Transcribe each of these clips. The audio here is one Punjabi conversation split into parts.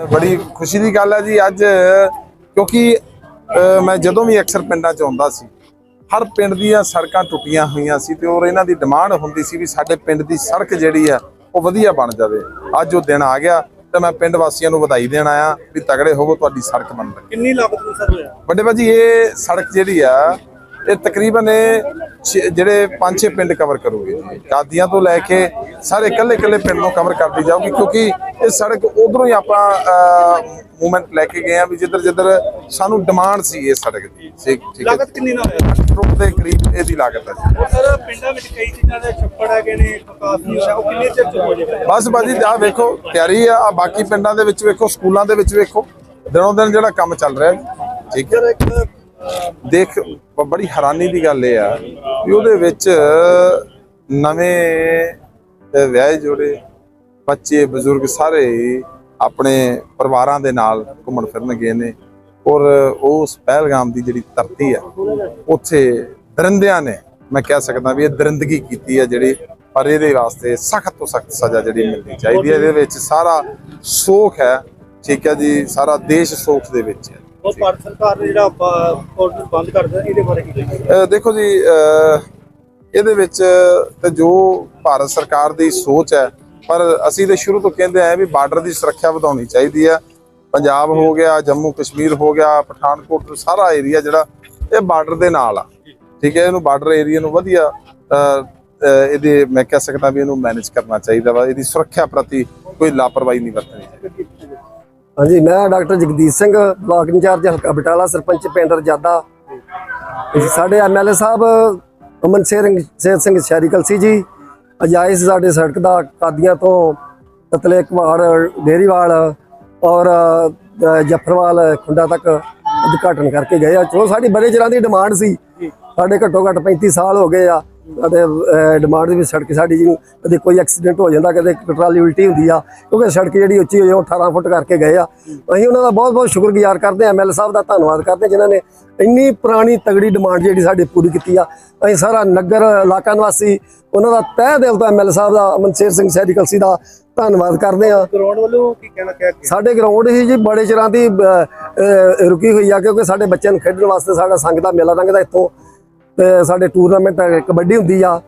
ਬੜੀ ਖੁਸ਼ੀ ਦੀ ਗੱਲ ਹੈ ਜੀ ਅੱਜ ਕਿਉਂਕਿ ਮੈਂ ਜਦੋਂ ਵੀ ਅਕਸਰ ਪਿੰਡਾਂ 'ਚ ਆਉਂਦਾ ਸੀ ਹਰ ਪਿੰਡ ਦੀਆਂ ਸੜਕਾਂ ਟੁੱਟੀਆਂ ਹੋਈਆਂ ਸੀ ਤੇ ਔਰ ਇਹਨਾਂ ਦੀ ਡਿਮਾਂਡ ਹੁੰਦੀ ਸੀ ਵੀ ਸਾਡੇ ਪਿੰਡ ਦੀ ਸੜਕ ਜਿਹੜੀ ਆ ਉਹ ਵਧੀਆ ਬਣ ਜਾਵੇ। ਅੱਜ ਉਹ ਦਿਨ ਆ ਗਿਆ ਤੇ ਮੈਂ ਪਿੰਡ ਵਾਸੀਆਂ ਨੂੰ ਵਧਾਈ ਦੇਣ ਆਇਆ ਵੀ ਤਗੜੇ ਹੋਵੋ ਤੁਹਾਡੀ ਸੜਕ ਬਣ ਲੱਗੀ ਕਿੰਨੀ ਲਾਗਤ ਨੂੰ ਸਰ ਹੋਇਆ? ਵੱਡੇ ਭਾਜੀ ਇਹ ਸੜਕ ਜਿਹੜੀ ਆ ਇਹ ਤਕਰੀਬਨ ਇਹ ਜਿਹੜੇ ਪੰਜ ਛੇ ਪਿੰਡ ਕਵਰ ਕਰੂਗੀ ਜੀ। ਕਾਦੀਆਂ ਤੋਂ ਲੈ ਕੇ ਸਾਰੇ ਇਕੱਲੇ ਇਕੱਲੇ ਪਿੰਡ ਨੂੰ ਕਵਰ ਕਰਦੀ ਜਾਊਗੀ ਕਿਉਂਕਿ ਇਹ ਸੜਕ ਉਧਰੋਂ ਹੀ ਆਪਾਂ ਮੂਵਮੈਂਟ ਲੈ ਕੇ ਗਏ ਆ ਵੀ ਜਿੱਧਰ ਜਿੱਧਰ ਸਾਨੂੰ ਡਿਮਾਂਡ ਸੀ ਇਹ ਸੜਕ ਦੀ। ਠੀਕ ਠੀਕ ਲਾਗਤ ਕਿੰਨੀ ਨਾ ਹੋਇਆ ਕਰੋੜ ਦੇ ਕਰੀਬ ਇਹਦੀ ਲਾਗਤ ਹੈ ਸਰ ਪਿੰਡਾਂ ਵਿੱਚ ਕਈ ਚੀਜ਼ਾਂ ਦੇ ਛੱਪੜ ਹੈਗੇ ਨੇ ਕਾਫੀ ਉਹ ਕਿੰਨੇ ਚਿਰ ਚ ਹੋ ਜਾਏਗਾ ਬਸ ਬਾਜੀ ਆ ਵੇਖੋ ਤਿਆਰੀ ਆ ਬਾਕੀ ਪਿੰਡਾਂ ਦੇ ਵਿੱਚ ਵੇਖੋ ਸਕੂਲਾਂ ਦੇ ਵਿੱਚ ਵੇਖੋ। ਦਿਨੋਂ ਦਿਨ ਜਿਹੜਾ ਕੰਮ ਚੱਲ ਰਿਹਾ ਠੀਕ ਹੈ। ਦੇਖ ਬੜੀ ਹੈਰਾਨੀ ਦੀ ਗੱਲ ਇਹ ਆ ਵੀ ਉਹਦੇ ਵਿੱਚ ਨਵੇਂ ਵਿਆਹੇ ਜੋੜੇ ਬੱਚੇ, ਬਜ਼ੁਰਗ ਸਾਰੇ ਆਪਣੇ ਪਰਿਵਾਰਾਂ ਦੇ ਨਾਲ ਘੁੰਮਣ ਫਿਰਨ ਗਏ ਨੇ ਔਰ ਉਸ ਪਹਿਲਗਾਮ ਦੀ ਜਿਹੜੀ ਧਰਤੀ ਆ, ਉੱਥੇ ਦਰਿੰਦਿਆਂ ਨੇ, ਮੈਂ ਕਹਿ ਸਕਦਾ ਵੀ ਇਹ ਦਰਿੰਦਗੀ ਕੀਤੀ ਹੈ ਜਿਹੜੀ, ਪਰ ਇਹਦੇ ਵਾਸਤੇ ਸਖਤ ਤੋਂ ਸਖਤ ਸਜ਼ਾ ਜਿਹੜੀ ਮਿਲਣੀ ਚਾਹੀਦੀ ਹੈ ਇਹਦੇ ਵਿੱਚ ਸਾਰਾ ਸੋਖ ਹੈ, ਠੀਕ ਹੈ ਜੀ, ਸਾਰਾ ਦੇਸ਼ ਸੋਖ ਦੇ ਵਿੱਚ ਹੈ। ਉਹ ਭਾਰਤ ਸਰਕਾਰ ਨੇ ਜਿਹੜਾ ਪੋਰਟਲ ਬੰਦ ਕਰ ਦਿੱਤਾ, ਇਹਦੇ ਬਾਰੇ ਕੀ ਕਹੀਏ ਦੇਖੋ ਜੀ ਇਹਦੇ ਵਿੱਚ ਤੇ ਜੋ ਭਾਰਤ ਸਰਕਾਰ ਦੀ ਸੋਚ ਹੈ, ਪਰ ਅਸੀਂ ਤੇ ਸ਼ੁਰੂ ਤੋਂ ਕਹਿੰਦੇ ਆਏ ਵੀ ਬਾਰਡਰ ਦੀ ਸੁਰੱਖਿਆ ਵਧਾਉਣੀ ਚਾਹੀਦੀ ਹੈ। ਪੰਜਾਬ ਹੋ ਗਿਆ, ਜੰਮੂ ਕਸ਼ਮੀਰ ਹੋ ਗਿਆ, ਪਠਾਨਕੋਟ ਸਾਰਾ ਏਰੀਆ ਜਿਹੜਾ, ਇਹ ਬਾਰਡਰ ਦੇ ਨਾਲ ਆ। ਠੀਕ ਹੈ, ਇਹਨੂੰ ਬਾਰਡਰ ਏਰੀਆ ਨੂੰ ਵਧੀਆ ਇਹਦੇ, ਮੈਂ ਕਹਿ ਸਕਦਾ ਵੀ ਇਹਨੂੰ ਮੈਨੇਜ ਕਰਨਾ ਚਾਹੀਦਾ ਵਾ। ਇਹਦੀ ਸੁਰੱਖਿਆ ਪ੍ਰਤੀ ਕੋਈ ਲਾਪਰਵਾਹੀ ਨਹੀਂ ਵਰਤਣੀ। ਚਾਹੀਦੀ ਹਾਂਜੀ ਮੈਂ doctor Jagdeep Singh block incharge ਹਲਕਾ ਬਟਾਲਾ ਸਰਪੰਚ ਪਿੰਡ ਰਜਾਦਾ। ਸਾਡੇ ਐਮਐਲਏ ਸਾਹਿਬ ਅਮਨ ਸਿੰਘ ਸੇਤ ਸਿੰਘ ਸ਼ਹਿਰੀ ਕਲਸੀ ਜੀ ਅਜਾਇਜ਼ ਸਾਡੇ ਸੜਕ ਦਾ ਕਾਦੀਆਂ ਤੋਂ ਤਤਲੇ ਕੁਮਾਰ ਡੇਰੀਵਾਲ ਔਰ ਅ, ਜਫਰਵਾਲ ਖੁੰਡਾ ਤੱਕ ਉਦਘਾਟਨ ਕਰਕੇ ਗਏ ਆ। ਜੋ ਸਾਡੀ ਬੜੇ ਚਿਰਾਂ ਦੀ ਡਿਮਾਂਡ ਸੀ। ਸਾਡੇ ਘੱਟੋ ਘੱਟ 35 ਸਾਲ ਹੋ ਗਏ ਆ। ਸਾਡੇ ਡਿਮਾਂਡ ਦੇ ਵਿੱਚ ਸੜਕ ਸਾਡੀ ਜੀ ਕਦੇ ਕੋਈ ਐਕਸੀਡੈਂਟ ਹੋ ਜਾਂਦਾ ਕਦੇ ਟਰਾਲੀ ਉਲਟੀ ਹੁੰਦੀ ਆ ਕਿਉਂਕਿ ਸੜਕ ਜਿਹੜੀ ਉੱਚੀ ਹੋਈ ਉਹ 18 ਫੁੱਟ ਕਰਕੇ ਗਏ ਆ। ਅਸੀਂ ਉਹਨਾਂ ਦਾ ਬਹੁਤ ਬਹੁਤ ਸ਼ੁਕਰਗੁਜ਼ਾਰ ਕਰਦੇ ਆ ਐਮਐਲ ਸਾਹਿਬ ਦਾ ਧੰਨਵਾਦ ਕਰਦੇ ਜਿਨ੍ਹਾਂ ਨੇ ਇੰਨੀ ਪੁਰਾਣੀ ਤਗੜੀ ਡਿਮਾਂਡ ਜਿਹੜੀ ਸਾਡੀ ਪੂਰੀ ਕੀਤੀ ਆ। ਅਸੀਂ ਸਾਰਾ ਨਗਰ ਇਲਾਕਾ ਨਿਵਾਸੀ ਉਹਨਾਂ ਦਾ ਤਹਿ ਦਿਲ ਤੋਂ ਐਮਐਲ ਸਾਹਿਬ ਦਾ ਅਮਨਸ਼ੇਰ ਸਿੰਘ ਸੈਰੀ ਕਲਸੀ ਦਾ ਧੰਨਵਾਦ ਕਰਦੇ ਆ। ਗਰਾਊਂਡ ਵੱਲੋਂ ਕੀ ਕਹਿਣਾ ਕਿਹਾ ਸਾਡੇ ਗਰਾਊਂਡ ਹੀ ਜੀ ਬੜੇ ਚਿਰਾਂ ਦੀ ਰੁਕੀ ਹੋਈ ਆ ਕਿਉਂਕਿ ਸਾਡੇ ਬੱਚਿਆਂ ਨੂੰ ਖੇਡਣ ਵਾਸਤੇ ਸਾਡਾ ਸੰਘ ਦਾ ਮੇਲਾ ਲੰਘਦਾ ਇੱਥੋਂ। ਤੇ ਸਾਡੇ ਟੂਰਨਾਮੈਂਟ ਕਬੱਡੀ ਹੁੰਦੀ ਆ।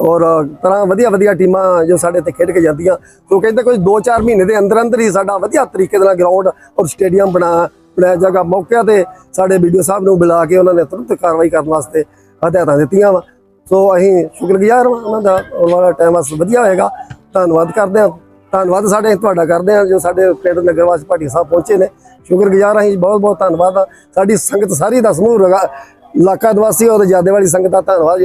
ਔਰ ਤਰ੍ਹਾਂ ਵਧੀਆ ਵਧੀਆ ਟੀਮਾਂ ਜੋ ਸਾਡੇ ਤੇ ਖੇਡ ਕੇ ਜਾਂਦੀਆਂ। ਸੋ ਕਹਿੰਦੇ ਕੋਈ 2-4 ਮਹੀਨੇ ਦੇ ਅੰਦਰ ਅੰਦਰ ਹੀ ਸਾਡਾ ਵਧੀਆ ਤਰੀਕੇ ਦੇ ਨਾਲ ਗਰਾਊਂਡ ਔਰ ਸਟੇਡੀਅਮ ਬਣਾ, ਬਣਾਇਆ ਜਾਗਾ ਮੌਕਿਆਂ ਤੇ ਸਾਡੇ ਵੀਡੀਓ ਸਾਹਿਬ ਨੂੰ ਬੁਲਾ ਕੇ ਉਹਨਾਂ ਨੇ ਤੁਰੰਤ ਕਾਰਵਾਈ ਕਰਨ ਵਾਸਤੇ ਹਦਾਇਤਾਂ ਦਿੱਤੀਆਂ ਵਾ। ਸੋ ਅਸੀਂ ਸ਼ੁਕਰਗੁਜ਼ਾਰ ਹਾਂ ਉਹਨਾਂ ਦਾ, ਆਉਣ ਵਾਲਾ ਟਾਈਮ ਅਸ ਵਧੀਆ ਹੋਏਗਾ। ਧੰਨਵਾਦ ਕਰਦੇ ਹਾਂ। ਧੰਨਵਾਦ ਸਾਡੇ, ਤੁਹਾਡਾ ਕਰਦੇ ਹਾਂ ਜੋ ਸਾਡੇ ਪਿੰਡ ਨਗਰਵਾਸ ਭਾਟੀ ਸਾਹਿਬ ਪਹੁੰਚੇ ਨੇ। ਸ਼ੁਕਰਗੁਜ਼ਾਰ ਹਾਂ ਬਹੁਤ ਬਹੁਤ ਧੰਨਵਾਦ ਆ। ਸਾਡੀ ਸੰਗਤ ਸਾਰੀ ਦਾ ਸਮੂਹ ਰਗਾ- ਇਲਾਕਾ ਨਿਵਾਸੀ ਔਰ ਜਾਦੇ ਵਾਲੀ ਸੰਗਤ ਦਾ ਧੰਨਵਾਦ।